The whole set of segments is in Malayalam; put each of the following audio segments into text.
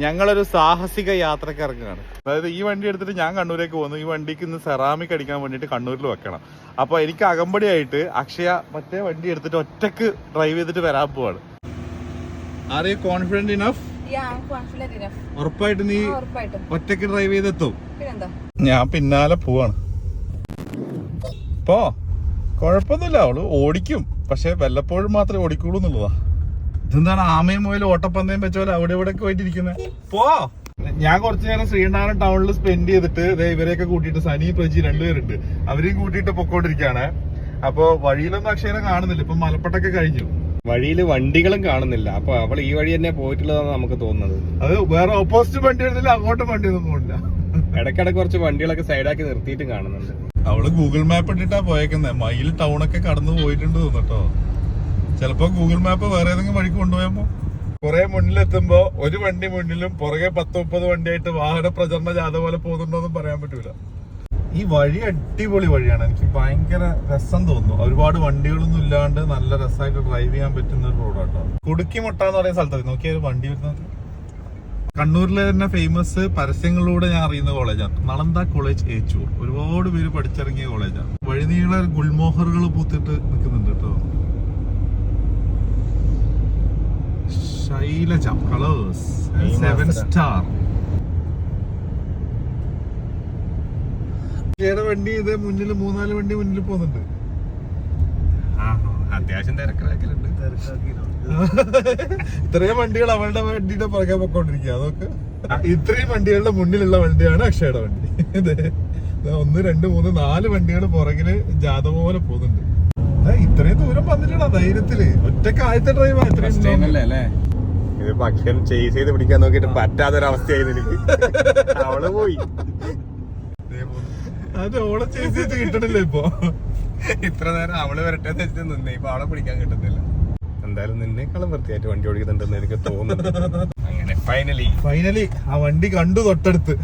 ഞങ്ങളൊരു സാഹസിക യാത്രയ്ക്ക് ഇറങ്ങുകയാണ് അതായത് ഈ വണ്ടി എടുത്തിട്ട് ഞാൻ കണ്ണൂരേക്ക് പോകുന്നു. ഈ വണ്ടിക്ക് ഇന്ന് സെറാമിക് അടിക്കാൻ വേണ്ടിയിട്ട് കണ്ണൂരിൽ വെക്കണം. അപ്പോൾ എനിക്ക് അകമ്പടിയായിട്ട് അക്ഷയ മറ്റേ വണ്ടി എടുത്തിട്ട് ഒറ്റയ്ക്ക് ഡ്രൈവ് ചെയ്തിട്ട് വരാൻ പോവാണ്. ആർ യു കോൺഫിഡന്റ് ഇനഫ് ഉറപ്പായിട്ട് നീ ഒറ്റയ്ക്ക് ഡ്രൈവ് ചെയ്തെത്തും. ഞാൻ പിന്നാലെ പോവാണ്. പോ. കുഴപ്പമൊന്നുമില്ല. അവൾ ഓടിക്കും. പക്ഷെ വല്ലപ്പോഴും മാത്രമേ ഓടിക്കുള്ളൂ എന്നുള്ളതാ. ഇതെന്താണ് ആമയും മുതൽ ഓട്ടപ്പന്തയും വെച്ച പോലെ അവിടെ ഇവിടെ പോയിട്ടിരിക്കുന്നത് പോ. ഞാൻ കുറച്ചു നേരം ശ്രീനാരായണ ടൗണിൽ സ്പെൻഡ് ചെയ്തിട്ട് ഇവരെയൊക്കെ കൂട്ടിയിട്ട് സനി പ്രജി രണ്ടുപേരുണ്ട്. അവരെയും കൂട്ടിയിട്ട് പൊക്കോണ്ടിരിക്കാണ്. അപ്പൊ വഴിയിലൊന്നും അക്ഷയനെ കാണുന്നില്ല. ഇപ്പൊ മലപ്പട്ടൊക്കെ കഴിഞ്ഞു. വഴിയിൽ വണ്ടികളും കാണുന്നില്ല. അപ്പൊ അവൾ ഈ വഴി തന്നെ പോയിട്ടുള്ളതാണ് നമുക്ക് തോന്നുന്നത്. അത് വേറെ ഓപ്പോസിറ്റ് വണ്ടി വരുന്നില്ല അങ്ങോട്ടും വണ്ടി ഒന്നും പോകില്ല ഇടയ്ക്കിടയ്ക്ക് കുറച്ച് വണ്ടികളൊക്കെ സൈഡാക്കി നിർത്തിയിട്ട് കാണുന്നുണ്ട്. അവൾ ഗൂഗിൾ മാപ്പ് ഇട്ടിട്ടാ പോയേക്കുന്നത് മയിൽ ടൗണൊക്കെ കടന്നു പോയിട്ടുണ്ട് തോന്നട്ടോ ചിലപ്പോ ഗൂഗിൾ മാപ്പ് വേറെ ഏതെങ്കിലും വഴിക്ക് കൊണ്ടുപോയപ്പോ കുറെ മുന്നിലെത്തുമ്പോ ഒരു വണ്ടി മുന്നിലും പുറകെ പത്ത് മുപ്പത് വണ്ടിയായിട്ട് വാഹന പ്രചരണ ജാഥ പോലെ പോകുന്നുണ്ടോന്നും പറയാൻ പറ്റൂല. ഈ വഴി അടിപൊളി വഴിയാണ്. എനിക്ക് ഭയങ്കര രസം തോന്നുന്നു. ഒരുപാട് വണ്ടികളൊന്നും ഇല്ലാണ്ട് നല്ല രസമായിട്ട് ഡ്രൈവ് ചെയ്യാൻ പറ്റുന്ന ഒരു റോഡാട്ടോ കുടുക്കിമുട്ട എന്ന് പറയുന്ന സ്ഥലത്ത് നോക്കിയാൽ വണ്ടി വരുന്നത്. കണ്ണൂരിലെ തന്നെ ഫേമസ് പരസ്യങ്ങളിലൂടെ ഞാൻ അറിയുന്ന കോളേജാണ്. നളന്ത കോളേജ് ഏച്ചൂർ. ഒരുപാട് പേര് പഠിച്ചിറങ്ങിയ കോളേജാണ്. വഴിനീള ഗുൽമോഹറുകൾ പൂത്തിട്ട് നിൽക്കുന്നുണ്ട് കേട്ടോ. ശൈലജ കളേഴ്സ് സെവൻ സ്റ്റാർ വണ്ടി ഇത് മുന്നിൽ മൂന്നാൽ വണ്ടി മുന്നിൽ പോകുന്നുണ്ട്. അത്യാവശ്യം തിരക്കിലാക്കലുണ്ട് ഇത്രയും വണ്ടികൾ അവളുടെ വണ്ടിയുടെ പുറകെ പൊക്കോണ്ടിരിക്കുക അതൊക്കെ. ഇത്രയും വണ്ടികളുടെ മുന്നിലുള്ള വണ്ടിയാണ് അക്ഷയുടെ വണ്ടി. ഒന്ന് രണ്ട് മൂന്ന് നാല് വണ്ടികൾ പുറകിൽ ജാഥ പോലെ പോകുന്നുണ്ട്. ഇത്രയും ദൂരം വന്നിട്ടാ ധൈര്യത്തിൽ. ഒറ്റയ്ക്ക് ഡ്രൈവർ ഡ്രൈവാ ഇത്രയും ഇത് ചേസ് ചെയ്സ് ചെയ്ത് പിടിക്കാൻ നോക്കിയിട്ട് പറ്റാത്തൊരവസ്ഥയായിരുന്നു എനിക്ക്. അവൾ പോയി. അത് ഓളെ ചേച്ചി ചെയ്ത് കിട്ടണില്ല ഇപ്പൊ. ഇത്ര നേരം അവൾ വരട്ടെ എന്ന് വെച്ചിട്ട് നിന്നേ. ഇപ്പൊ അവളെ പിടിക്കാൻ കിട്ടുന്നില്ല എന്തായാലും നിന്നേക്കാളും വൃത്തിയായിട്ട് വണ്ടി ഓടിക്കുന്നുണ്ടെന്ന് എനിക്ക് തോന്നുന്നു അങ്ങനെ ഫൈനലി ഫൈനലി ആ വണ്ടി കണ്ടു തൊട്ടടുത്ത്.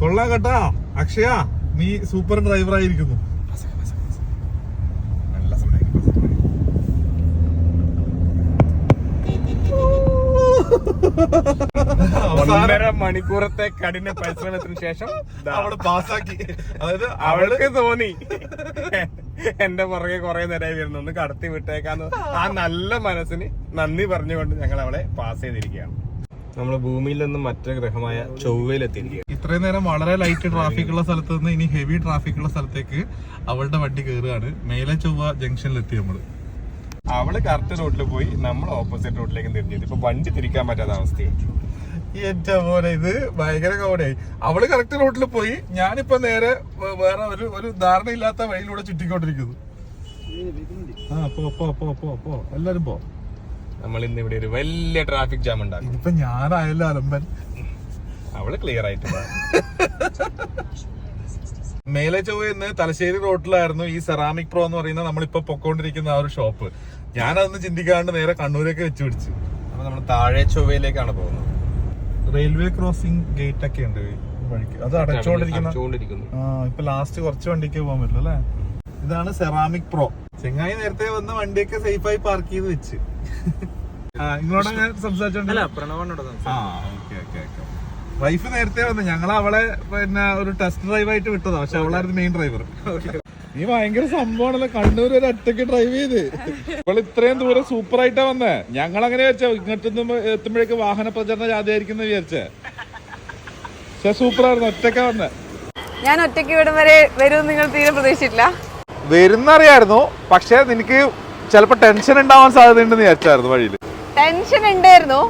കൊള്ളാം കേട്ടാ. അക്ഷയ നീ സൂപ്പർ ഡ്രൈവർ ആയിരിക്കുന്നു. ഒന്നര മണിക്കൂറത്തെ കഠിന പരിശ്രമത്തിന് ശേഷം അവൾ പാസ്സാക്കി. അതായത് അവൾ അവൾക്ക് തോന്നി. എന്റെ പുറകെ കുറെ നേരമായി വരുന്നു. ഒന്ന് കടത്തി വിട്ടേക്കാന്ന്. ആ നല്ല മനസ്സിന് നന്ദി പറഞ്ഞുകൊണ്ട് ഞങ്ങൾ അവളെ പാസ് ചെയ്തിരിക്കുകയാണ്. നമ്മൾ ഭൂമിയിൽ നിന്ന് മറ്റൊരു ഗ്രഹമായ ചൊവ്വയിലെത്തിയിരിക്കുക ഇത്രയും നേരം വളരെ ലൈറ്റ് ട്രാഫിക് ഉള്ള സ്ഥലത്ത് നിന്ന് ഇനി ഹെവി ട്രാഫിക് ഉള്ള സ്ഥലത്തേക്ക് അവളുടെ വണ്ടി കയറുകയാണ് മേലെ ചൊവ്വ ജംഗ്ഷനിലെത്തി നമ്മൾ. അവൾ കറക്റ്റ് റോഡിൽ പോയി നമ്മൾ ഓപ്പോസിറ്റ് റോഡിലേക്ക് തിരിഞ്ഞത് ഇപ്പൊ വണ്ടി തിരിക്കാൻ പറ്റാത്ത അവസ്ഥയായി. എന്റെ പോലെ ഇത് ഭയങ്കര കോടയായി അവൾ കറക്റ്റ് റോഡിൽ പോയി ഞാനിപ്പോ നേരെ വേറെ ഒരു ഒരു ധാരണയില്ലാത്ത വഴിയിലൂടെ ചുറ്റിക്കൊണ്ടിരിക്കുന്നു. ആ പോ പോ പോ പോ പോ. എല്ലാരും പോ. നമ്മൾ ഇന്ന് ഇവിടെ ഒരു വലിയ ട്രാഫിക് ജാം ഉണ്ടാകും ഇതിപ്പോ ഞാനായല്ലോ അലമ്പൻ. അവൾ ക്ലിയർ ആയിട്ട്. മേലെ ചൊവ്വെന്ന് തലശ്ശേരി റോഡിലായിരുന്നു ഈ സെറാമിക് പ്രോ എന്ന് പറയുന്ന നമ്മളിപ്പോ പൊക്കോണ്ടിരിക്കുന്ന ആ ഒരു ഷോപ്പ് ഞാനതൊന്ന് ചിന്തിക്കാണ്ട് നേരെ കണ്ണൂരൊക്കെ വെച്ച് പിടിച്ചു. അപ്പൊ നമ്മൾ താഴെ ചൊവ്വയിലേക്കാണ് പോകുന്നത്. റെയിൽവേ ക്രോസിംഗ് ഗേറ്റ് ഒക്കെ ഉണ്ട് വഴിക്ക്. അത് അടച്ചോണ്ടിരിക്കുന്നു ആ ഇപ്പൊ ലാസ്റ്റ് കുറച്ച് വണ്ടിക്ക് പോകാൻ പറ്റില്ല അല്ലേ? ഇതാണ് സെറാമിക് പ്രോ ചെങ്ങായി നേരത്തെ വന്ന വണ്ടിയൊക്കെ സേഫായി പാർക്ക് ചെയ്ത് വെച്ച്. ആ ഇങ്ങോട്ട് ഞാൻ സംസാരിച്ചോണ്ട് ആ ഓക്കെ ഓക്കെ ഓക്കെ വൈഫ് നേരത്തെ വന്നു ഞങ്ങൾ അവളെ പിന്നെ ഒരു ടെസ്റ്റ് ഡ്രൈവ് ആയിട്ട് വിട്ടതാ. പക്ഷെ അവളായിരുന്നു മെയിൻ ഡ്രൈവർ നീ ഭയങ്കര സംഭവമാണല്ലോ. കണ്ണൂർ ഒരു ഒറ്റയ്ക്ക് ഡ്രൈവ് ചെയ്ത്. ഇപ്പോൾ ഇത്രയും ദൂരം സൂപ്പർ ആയിട്ടാ വന്നേ. ഞങ്ങൾ അങ്ങനെ വെച്ച ഇങ്ങോട്ട് എത്തുമ്പോഴേക്ക് വാഹന പ്രചരണ ജാഥയായിരിക്കും വിചാരിച്ചേ. പക്ഷെ സൂപ്പർ ആയിരുന്നു. ഒറ്റക്കാ വന്നേ. ഞാൻ ഒറ്റയ്ക്ക് ഇവിടം വരെ വരും നിങ്ങൾ തീരെ പ്രതീക്ഷിച്ചിട്ടില്ല. വരുന്നറിയായിരുന്നു. പക്ഷെ നിനക്ക് ചിലപ്പോ ടെൻഷൻ ഉണ്ടാവാൻ സാധ്യതയുണ്ടെന്ന് വിചാരിച്ചായിരുന്നു വഴിയിൽ ടെൻഷൻ ഉണ്ടായിരുന്നു.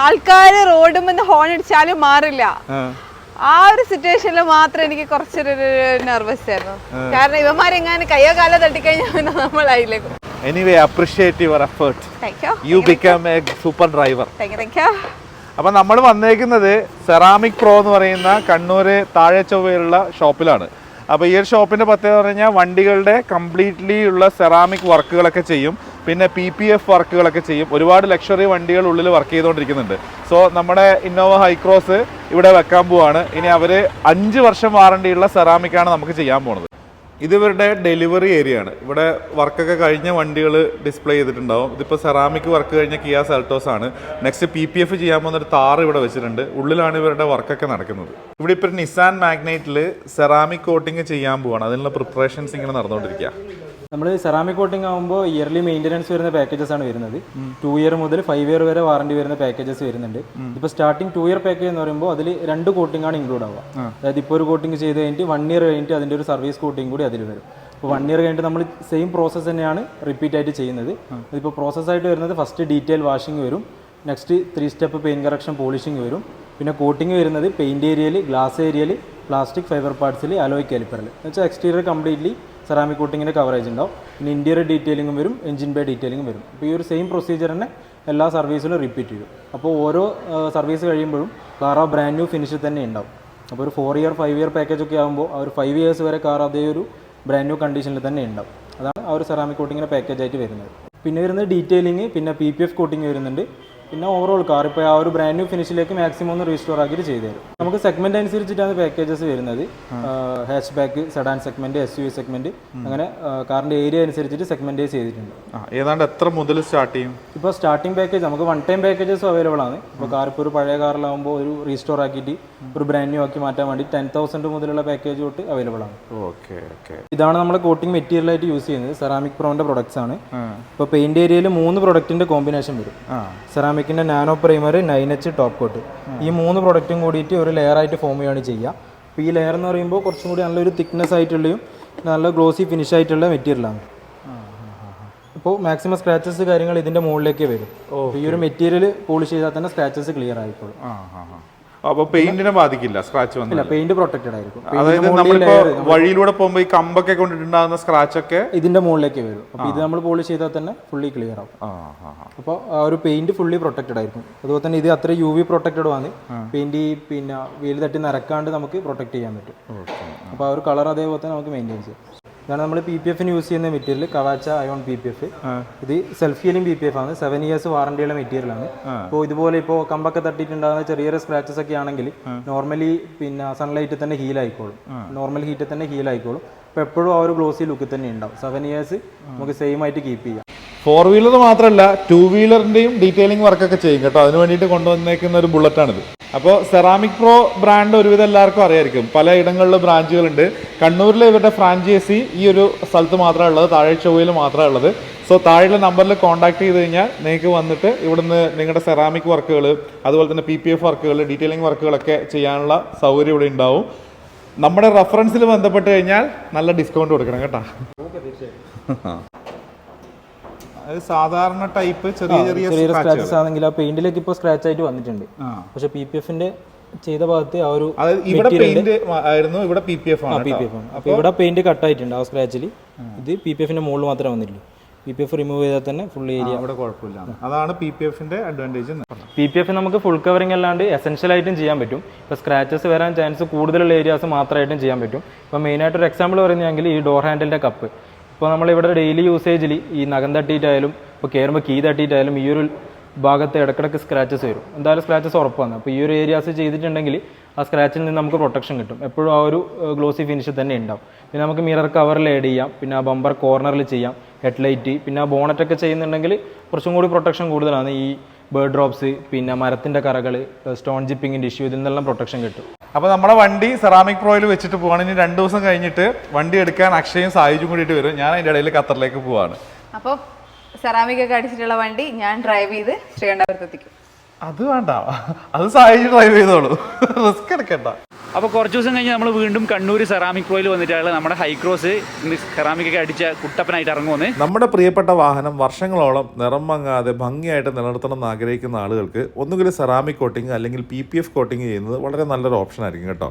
ആൾക്കാര് റോഡുമെന്ന് ഹോൺ അടിച്ചാലും മാറില്ല. ആ. ഒരു സിറ്റുവേഷനിൽ മാത്രം എനിക്ക് കുറച്ചൊരു നെർവസ് ആയിരുന്നു. കാരണം ഇവന്മാരെങ്ങാനും കയ്യോ കാലോ തട്ടിക്കഴിഞ്ഞാൽ പിന്നെ നമ്മളായില്ലേക്കും anyway appreciate your effort you become a super driver അപ്പൊ നമ്മൾ വന്നേക്കുന്നത് സെറാമിക് പ്രോ എന്ന് പറയുന്ന കണ്ണൂര് താഴെ ചൊവ്വയിലുള്ള ഷോപ്പിലാണ്. അപ്പോൾ ഈ ഒരു ഷോപ്പിന്റെ പ്രത്യേകത പറഞ്ഞു പറഞ്ഞാൽ വണ്ടികളുടെ കംപ്ലീറ്റ്ലി ഉള്ള സെറാമിക് വർക്കുകളൊക്കെ ചെയ്യും. പിന്നെ പി പി എഫ് വർക്കുകളൊക്കെ ചെയ്യും. ഒരുപാട് ലക്ഷറി വണ്ടികൾ ഉള്ളിൽ വർക്ക് ചെയ്തുകൊണ്ടിരിക്കുന്നുണ്ട്. സോ നമ്മുടെ ഇന്നോവ ഹൈക്രോസ് ഇവിടെ വെക്കാൻ പോവാണ്. ഇനി അവർ അഞ്ച് വർഷം വാറണ്ടിയുള്ള സെറാമിക്കാണ് നമുക്ക് ചെയ്യാൻ പോണത്. ഇതിവരുടെ ഡെലിവറി ഏരിയ ആണ്. ഇവിടെ വർക്കൊക്കെ കഴിഞ്ഞ വണ്ടികൾ ഡിസ്പ്ലേ ചെയ്തിട്ടുണ്ടാവും. ഇതിപ്പോൾ സെറാമിക് വർക്ക് കഴിഞ്ഞ കിയ സെൽട്ടോസ് ആണ്. നെക്സ്റ്റ് പി പി എഫ് ചെയ്യാൻ പോകുന്ന ഒരു താറ് ഇവിടെ വെച്ചിട്ടുണ്ട്. ഉള്ളിലാണ് ഇവരുടെ വർക്കൊക്കെ നടക്കുന്നത്. ഇവിടെ ഇപ്പോൾ നിസാൻ മാഗ്നൈറ്റിൽ സെറാമിക് കോട്ടിങ് ചെയ്യാൻ പോവാണ്. അതിനുള്ള പ്രിപ്പറേഷൻസ് ഇങ്ങനെ നടന്നുകൊണ്ടിരിക്കുക നമ്മൾ സെറാമിക് കോട്ടിംഗ് ആകുമ്പോൾ ഇയർലി മെയിന്റനൻസ് വരുന്ന പാക്കേജസ് ആണ് വരുന്നത്. ടു ഇയർ മുതൽ ഫൈവ് ഇയർ വരെ വാറണ്ടി വരുന്ന പാക്കേജസ് വരുന്നുണ്ട്. ഇപ്പോൾ സ്റ്റാർട്ടിംഗ് ടു ഇയർ പാക്കേജ് എന്ന് പറയുമ്പോൾ അതിൽ രണ്ട് കോട്ടിംഗ് ആണ് ഇൻക്ലൂഡ് ആവുക. അതായത് ഇപ്പോൾ ഒരു കോട്ടിംഗ് ചെയ്ത് കഴിഞ്ഞിട്ട് വൺ ഇയർ കഴിഞ്ഞിട്ട് അതിന്റെ ഒരു സർവീസ് കോട്ടിംഗ് കൂടി അതിൽ വരും. അപ്പോൾ വൺ ഇയർ കഴിഞ്ഞിട്ട് നമ്മൾ സെയിം പ്രോസസ്സ് തന്നെയാണ് റിപ്പീറ്റ് ആയിട്ട് ചെയ്യുന്നത്. അതിപ്പോൾ പ്രോസസ്സായിട്ട് വരുന്നത് ഫസ്റ്റ് ഡീറ്റെയിൽ വാഷിംഗ് വരും. Next three step paint correction polishing വരും. പിന്നെ കോട്ടിംഗ് വരുന്നത് പെയിന്റ് ഏരിയയിൽ ഗ്ലാസ് ഏരിയയിൽ പ്ലാസ്റ്റിക് ഫൈബർ പാർട്സിൽ അലോയ് കാലിപ്പറിൽ എന്ന് വെച്ചാൽ എക്സ്റ്റീരിയർ കംപ്ലീറ്റ്ലി സെറാമിക് കോട്ടിങ്ങിന്റെ കവറേജ് ഉണ്ടാവും. പിന്നെ ഇന്റീരിയർ ഡീറ്റെയിലിംഗും വരും എഞ്ചിൻ ബേ ഡീറ്റെയിലിംഗും വരും. അപ്പോൾ ഈ ഒരു സെയിം പ്രൊസീജിയർ തന്നെ എല്ലാ സർവീസിലും റിപ്പീറ്റ് ചെയ്യും. അപ്പോൾ ഓരോ സർവീസ് കഴിയുമ്പോഴും കാർ ആ ബ്രാൻഡ് ന്യൂ ഫിനിഷിൽ തന്നെ ഉണ്ടാവും. അപ്പോൾ ഒരു four year five year package ഒക്കെ ആകുമ്പോൾ ആ ഒരു ഫൈവ് ഇയേഴ്സ് വരെ കാർ അതേ ഒരു ബ്രാൻഡ് ന്യൂ കണ്ടീഷനിൽ തന്നെ ഉണ്ടാവും. അതാണ് ആ ഒരു സെറാമിക് കോട്ടിങ്ങിന്റെ പാക്കേജായിട്ട് വരുന്നത്. പിന്നെ വരുന്നത് ഡീറ്റെയിലിംഗ് പിന്നെ പി പി എഫ് കോട്ടിങ് വരുന്നുണ്ട്. പിന്നെ ഓവറോൾ കാർ ഇപ്പോൾ ആ ഒരു ബ്രാൻഡ് ന്യൂ ഫിനിഷിലേക്ക് മാക്സിമം ഒന്ന് റീസ്റ്റോർ ആക്കിയിട്ട് ചെയ്തു തരും നമുക്ക് സെഗ്മെന്റ് അനുസരിച്ചിട്ടാണ് പാക്കേജസ് വരുന്നത്. Hatchback sedan segment S U segment അങ്ങനെ കാറിന്റെ ഏരിയ അനുസരിച്ചിട്ട് സെഗ്മെന്റൈസ് ചെയ്തിട്ടുണ്ട്. ഏതാണ്ട് എത്ര മുതൽ സ്റ്റാർട്ട് ചെയ്യും? ഇപ്പോൾ സ്റ്റാർട്ടിംഗ് പാക്കേജ് നമുക്ക് വൺ ടൈം പാക്കേജസ് അവൈലബിൾ ആണ്. ഇപ്പോൾ കാർ ഇപ്പോൾ ഒരു പഴയ കാറിലാകുമ്പോൾ ഒരു റീസ്റ്റോർ ആക്കിയിട്ട് ഒരു ബ്രാൻഡ് ന്യൂ ആക്കി മാറ്റാൻ വേണ്ടി ടെൻ തൗസൻഡ് മുതലുള്ള പാക്കേജ് തൊട്ട് അവൈലബിൾ ആണ്. Okay okay. ഇതാണ് നമ്മൾ കോട്ടിംഗ് മെറ്റീരിയൽ ആയിട്ട് യൂസ് ചെയ്യുന്നത്. സെറാമിക് പ്രോന്റെ പ്രൊഡക്ട്സ് ആണ്. ഇപ്പോൾ പെയിന്റ് ഏരിയയിൽ മൂന്ന് പ്രൊഡക്റ്റിന്റെ കോമ്പിനേഷൻ വരും. സെറാമിക്കിന്റെ nano primer nine H top coat ഈ മൂന്ന് പ്രൊഡക്റ്റും കൂടിയിട്ട് ഒരു ലെയർ ആയിട്ട് ഫോം ചെയ്യുകയാണ് ചെയ്യുക. അപ്പോൾ ഈ ലെയർ എന്ന് പറയുമ്പോൾ കുറച്ചും കൂടി നല്ലൊരു തിക്നെസ് ആയിട്ടുള്ളയും നല്ല ഗ്ലോസി ഫിനിഷ് ആയിട്ടുള്ള മെറ്റീരിയലാണ് ഇപ്പോൾ മാക്സിമം സ്ക്രാച്ചസ് കാര്യങ്ങൾ ഇതിന്റെ മുകളിലേക്ക് വരും. ഈ ഒരു മെറ്റീരിയൽ പോളിഷ് ചെയ്താൽ തന്നെ സ്ക്രാച്ചസ് ക്ലിയർ ആയിക്കോളും. ആ ആ ആ. അപ്പൊ പെയിന്റിനെ ബാധിക്കില്ല സ്ക്രാച്ച് വന്നില്ല പെയിന്റ് പ്രൊട്ടക്റ്റഡ് ആയിരിക്കും. അതായത് നമ്മളിപ്പോ വഴിയിലൂടെ പോകുമ്പോ ഈ കമ്പൊക്കെ കൊണ്ടിട്ടുണ്ടാകുന്ന സ്ക്രാച്ച് ഒക്കെ ഇതിന്റെ മുകളിലേക്ക് വരും. അപ്പോൾ ഇത് നമ്മൾ പോളിഷ് ചെയ്താൽ തന്നെ ഫുള്ളി ക്ലിയർ ആവും. അപ്പൊ ആ ആ. അപ്പോൾ ഒരു പെയിന്റ് ഫുള്ളി പ്രൊട്ടക്റ്റഡ് ആയിരിക്കും. അതുപോലെ തന്നെ ഇത് അത്ര യു വി പ്രൊട്ടക്റ്റഡ് ആണ്. പെയിന്റ് പിന്നെ വെയിൽ തട്ടി നരക്കാണ്ട് നമുക്ക് പ്രൊട്ടക്ട് ചെയ്യാൻ പറ്റും. അപ്പോൾ ആ. ഒരു കളർ അതേപോലെ തന്നെ നമുക്ക് മെയിന്റെയിൻ ചെയ്യാം. ഇതാണ് നമ്മൾ പി പി എഫിന് യൂസ് ചെയ്യുന്ന material Kavacha ion P P F ഇത് self healing P P F ആണ്. സെവൻ ഇയേഴ്സ് വാറണ്ടിയുള്ള മെറ്റീരിയൽ ആണ്. അപ്പോൾ ഇതുപോലെ ഇപ്പോൾ കമ്പൊക്കെ തട്ടിയിട്ടുണ്ടാകുന്ന ചെറിയ ചെറിയ സ്ക്രാച്ചസ് ഒക്കെ ആണെങ്കിൽ നോർമലി പിന്നെ സൺലൈറ്റിൽ തന്നെ ഹീൽ ആയിക്കോളും. നോർമൽ ഹീറ്റിൽ തന്നെ ഹീൽ ആയിക്കോളും. അപ്പോൾ എപ്പോഴും ആ ഒരു ഗ്ലോസി ലുക്ക് തന്നെ ഉണ്ടാവും. സെവൻ ഇയേഴ്സ് നമുക്ക് സെയിം ആയിട്ട് കീപ്പ് ചെയ്യാം. ഫോർ വീലർ മാത്രമല്ല ടു വീലറിന്റെയും ഡീറ്റെയിലിംഗ് വർക്കൊക്കെ ചെയ്യും കേട്ടോ. അതിന് വേണ്ടിയിട്ട് കൊണ്ടുവന്നേക്കുന്ന ഒരു ബുള്ളറ്റാണിത് അപ്പോൾ സെറാമിക് പ്രോ ബ്രാൻഡ് ഒരുവിധം എല്ലാവർക്കും അറിയായിരിക്കും. പല ഇടങ്ങളിലും ബ്രാഞ്ചുകളുണ്ട്. കണ്ണൂരിൽ ഇവരുടെ ഫ്രാഞ്ചൈസി ഈ ഒരു സ്ഥലത്ത് മാത്രമേ ഉള്ളത്. താഴെ ചൊവ്വയിൽ മാത്രമേ ഉള്ളത്. സോ താഴെയുള്ള നമ്പറിൽ കോൺടാക്ട് ചെയ്ത് കഴിഞ്ഞാൽ നിങ്ങൾക്ക് വന്നിട്ട് ഇവിടുന്ന് നിങ്ങളുടെ സെറാമിക് വർക്കുകൾ അതുപോലെ തന്നെ പി പി എഫ് വർക്കുകൾ ഡീറ്റെയിലിംഗ് വർക്കുകളൊക്കെ ചെയ്യാനുള്ള സൗകര്യം ഇവിടെ ഉണ്ടാവും. നമ്മുടെ റെഫറൻസിൽ ബന്ധപ്പെട്ട് കഴിഞ്ഞാൽ നല്ല ഡിസ്കൗണ്ട് കൊടുക്കണം കേട്ടോ. സാധാരണ ടൈപ്പ് ചെറിയ ചെറിയ സ്ക്രാച്ചസ് ആണെങ്കിൽ ആ പെയിന്റിലേക്ക് ഇപ്പോൾ സ്ക്രാച്ച് ആയിട്ട് വന്നിട്ടുണ്ട്. പക്ഷെ പി പി എഫിന്റെ ചെയ്ത ഭാഗത്ത് ആ ഒരു ഇവിടെ പെയിന്റ് ആയിരുന്നു ഇവിടെ പി പി എഫ് ആണ് പി പി എഫ് ആണ്. അപ്പോൾ ഇവിടെ പെയിന്റ് കട്ടായിട്ടുണ്ട് ആ സ്ക്രാച്ചിൽ ഇത് പി പി എഫിന്റെ മുകളിൽ മാത്രമേ വന്നിട്ടുള്ളൂ. പി പി എഫ് റിമൂവ് ചെയ്താൽ തന്നെ ഫുൾ ഏരിയ അവിടെ കുഴപ്പമില്ല. അതാണ് പി പി എഫിന്റെ അഡ്വാന്റേജ് പി പി എഫ് നമുക്ക് ഫുൾ കവറിംഗ് അല്ലാണ്ട് എസെൻഷ്യൽ ആയിട്ടും ചെയ്യാൻ പറ്റും. ഇപ്പോൾ സ്ക്രാച്ചസ് വരാൻ ചാൻസ് കൂടുതലുള്ള ഏരിയാസ് മാത്രമായിട്ടും ചെയ്യാൻ പറ്റും. ഇപ്പോൾ മെയിനായിട്ട് ഒരു എക്സാമ്പിൾ പറയുന്നതെങ്കിൽ ഈ ഡോർ ഹാൻഡിലിന്റെ കപ്പ് ഇപ്പോൾ നമ്മളിവിടെ ഡെയിലി യൂസേജിൽ ഈ നഖം തട്ടിയിട്ടായാലും ഇപ്പോൾ കയറുമ്പോൾ കീ തട്ടിയിട്ടായാലും ഈ ഒരു ഭാഗത്ത് ഇടക്കിടക്ക് സ്ക്രാച്ചസ് വരും. എന്തായാലും സ്ക്രാച്ചസ് ഉറപ്പാണ്. അപ്പോൾ ഈ ഒരു ഏരിയാസ് ചെയ്തിട്ടുണ്ടെങ്കിൽ ആ സ്ക്രാച്ചിൽ നിന്ന് നമുക്ക് പ്രൊട്ടക്ഷൻ കിട്ടും. എപ്പോഴും ആ ഒരു ഗ്ലോസി ഫിനിഷ് തന്നെ ഉണ്ടാവും. പിന്നെ നമുക്ക് മിറർ കവറിൽ ആഡ് ചെയ്യാം. പിന്നെ ആ ബമ്പർ കോർണറിൽ ചെയ്യാം. ഹെഡ്ലൈറ്റ് പിന്നെ ആ ബോണറ്റൊക്കെ ചെയ്യുന്നുണ്ടെങ്കിൽ കുറച്ചും കൂടി പ്രൊട്ടക്ഷൻ കൂടുതലാണ് ഈ ബേർഡ് ഡ്രോപ്സ് പിന്നെ മരത്തിന്റെ കറകൾ സ്റ്റോൺ ജിപ്പിങ്ങിന്റെ ഇഷ്യൂ ഇതിൽ നിന്നെല്ലാം പ്രൊട്ടക്ഷൻ കിട്ടും. അപ്പോൾ നമ്മുടെ വണ്ടി സെറാമിക് പ്രോയിൽ വെച്ചിട്ട് പോവാണ്. ഇനി രണ്ട് ദിവസം കഴിഞ്ഞിട്ട് വണ്ടി എടുക്കാൻ അക്ഷയും സായുജും കൂടിയിട്ട് വരും. ഞാൻ അതിന്റെ ഇടയിൽ ഖത്തറിലേക്ക് പോവാണ്. അപ്പോൾ സെറാമിക് ഒക്കെ അടിച്ചിട്ടുള്ള വണ്ടി ഞാൻ ഡ്രൈവ് ചെയ്ത് ശ്രീകണ്ഠപുരത്തെത്തിക്കും. അത് വേണ്ട. അത് സാഹചര്യം ഡ്രൈവ് ചെയ്തോളൂ. റിസ്ക് എടുക്കണ്ട. അപ്പോൾ കുറച്ച് ദിവസം കഴിഞ്ഞ് നമ്മൾ വീണ്ടും കണ്ണൂർ സെറാമിക് പ്രോയിൽ വന്നിട്ടാണ് നമ്മുടെ ഹൈക്രോസ് സെറാമിക് ഒക്കെ അടിച്ച കുട്ടപ്പനായിട്ട് ഇറങ്ങുമെന്ന് നമ്മുടെ പ്രിയപ്പെട്ട വാഹനം വർഷങ്ങളോളം നിറം മങ്ങാതെ ഭംഗിയായിട്ട് നിലനിർത്തണം എന്ന് ആഗ്രഹിക്കുന്ന ആളുകൾക്ക് ഒന്നുകിൽ സെറാമിക് കോട്ടിങ് അല്ലെങ്കിൽ പി പി എഫ് കോട്ടിങ് ചെയ്യുന്നത് വളരെ നല്ലൊരു ഓപ്ഷൻ ആയിരിക്കും കേട്ടോ.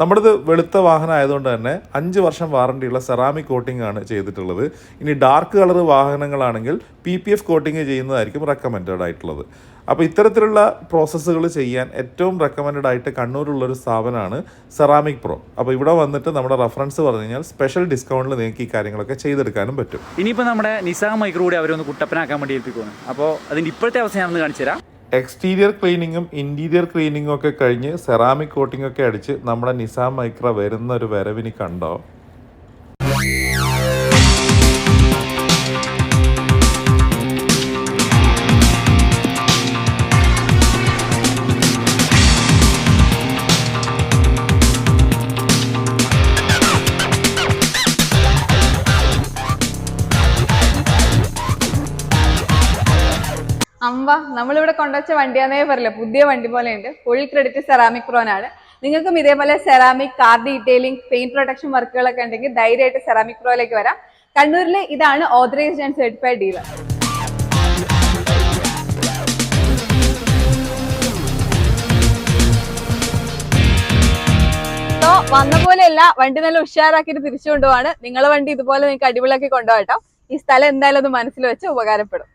നമ്മുടേത് വെളുത്ത വാഹനം ആയതുകൊണ്ട് തന്നെ അഞ്ച് വർഷം വാറണ്ടിയുള്ള സെറാമിക് കോട്ടിംഗ് ആണ് ചെയ്തിട്ടുള്ളത്. ഇനി ഡാർക്ക് കളർ വാഹനങ്ങളാണെങ്കിൽ പി പി എഫ് കോട്ടിംഗ് ചെയ്യുന്നതായിരിക്കും റെക്കമെൻഡഡ് ആയിട്ടുള്ളത്. അപ്പോൾ ഇത്തരത്തിലുള്ള പ്രോസസ്സുകൾ ചെയ്യാൻ ഏറ്റവും റെക്കമെൻഡ് ആയിട്ട് കണ്ണൂരുള്ളൊരു സ്ഥാപനമാണ് സെറാമിക് പ്രോ അപ്പോൾ ഇവിടെ വന്നിട്ട് നമ്മുടെ റെഫറൻസ് പറഞ്ഞു കഴിഞ്ഞാൽ സ്പെഷ്യൽ ഡിസ്കൗണ്ടിൽ നിങ്ങൾക്ക് ഈ കാര്യങ്ങളൊക്കെ ചെയ്തെടുക്കാനും പറ്റും. ഇനിയിപ്പോൾ നമ്മുടെ നിസാം മൈക്രോ കൂടി അവരൊന്ന് കുട്ടപ്പനാക്കാൻ വേണ്ടി ഏൽപ്പിക്കുന്നു അപ്പോൾ അതിന്റെ ഇപ്പോഴത്തെ അവസ്ഥ ഞാനൊന്ന് കാണിച്ചു തരാം. എക്സ്റ്റീരിയർ ക്ലീനിങ്ങും ഇന്റീരിയർ ക്ലീനിങ്ങും ഒക്കെ കഴിഞ്ഞ് സെറാമിക് കോട്ടിംഗ് ഒക്കെ അടിച്ച് നമ്മുടെ നിസാം മൈക്ര വരുന്ന ഒരു വരവിനി കണ്ടോ? നമ്മളിവിടെ കൊണ്ടുവച്ച വണ്ടിയാന്നേ പറയില്ല. പുതിയ വണ്ടി പോലെ ഉണ്ട് ഫുൾ ക്രെഡിറ്റ് സെറാമിക് പ്രോൺ ആണ് നിങ്ങൾക്കും ഇതേപോലെ ceramic car detailing paint protection വർക്കുകളൊക്കെ ഉണ്ടെങ്കിൽ ധൈര്യമായിട്ട് സെറാമിക് പ്രോയിലേക്ക് വരാം. കണ്ണൂരിൽ ഇതാണ് ഓതറൈസ്ഡ് ആൻഡ് സർട്ടിഫൈഡ് ഡീലർ വന്ന പോലെയല്ല വണ്ടി നല്ല ഉഷാറാക്കിയിട്ട് തിരിച്ചു കൊണ്ടുപോവാണ്. നിങ്ങളെ വണ്ടി ഇതുപോലെ നിങ്ങൾക്ക് അടിപൊളിയാക്കി കൊണ്ടുപോകട്ടോ. ഈ സ്ഥലം എന്തായാലും അത് മനസ്സിൽ വെച്ച് ഉപകാരപ്പെടും.